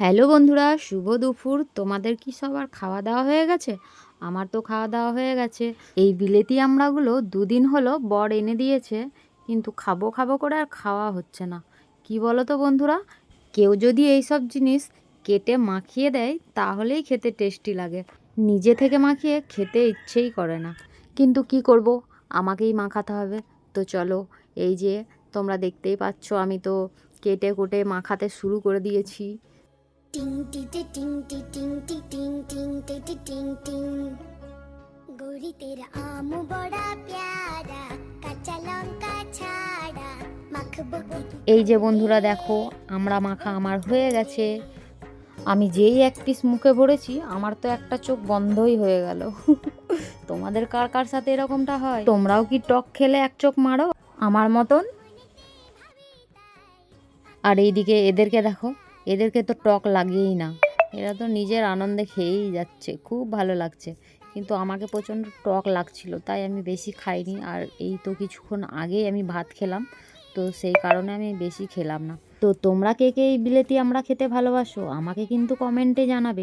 Hello বন্ধুরা, শুভ দুপুর। তোমাদের কি সবার খাওয়া দাওয়া হয়ে গেছে? আমার তো খাওয়া দাওয়া হয়ে গেছে। এই বিলেতি আমড়াগুলো দুদিন হলো বর এনে দিয়েছে, কিন্তু খাব খাব করে আর খাওয়া হচ্ছে না। কি বলো তো বন্ধুরা, কেউ যদি এই সব জিনিস কেটে মাখিয়ে দেয়, তাহলেই খেতে টেস্টি লাগে। নিজে থেকে মাখিয়ে খেতে ইচ্ছেই করে না। কিন্তু কি করব? আমাকেই মাখাতে হবে। তো চলো, এই যে তোমরা দেখতেই পাচ্ছ, আমি তো কেটে কুটে মাখাতে শুরু করে দিয়েছি। টিং টিতে টিং টি টিং টি টিং টিং তে টিং টিং গড়ি তেরা আম বড়া প্যারা কাঁচা লঙ্কা ছাড়া মাখবো এই যে বন্ধুরা দেখো আমরা মাখা আমার হয়ে গেছে আমি যেই এক পিস মুখে ভরেছি আমার তো একটা চোখ বন্ধই হয়ে গেল তোমাদের কার কার সাথে এরকমটা হয় তোমরাও কি টক খেলে এক চোখ মারো আমার মতন আর এইদিকে এদেরকে দেখো এদেরকে তো টক লাগেই না। এরা তো নিজের আনন্দে খেয়েই যাচ্ছে, খুব ভালো লাগছে। কিন্তু আমাকে প্রচণ্ড টক লাগছিল, তাই আমি বেশি খাইনি। আর এই তো কিছুক্ষণ আগেই আমি ভাত খেলাম, তো সেই কারণে আমি বেশি খেলাম না। তো তোমরা কে কে এই বিলেতি আমরা খেতে ভালোবাসো? আমাকে কিন্তু কমেন্টে জানাবে।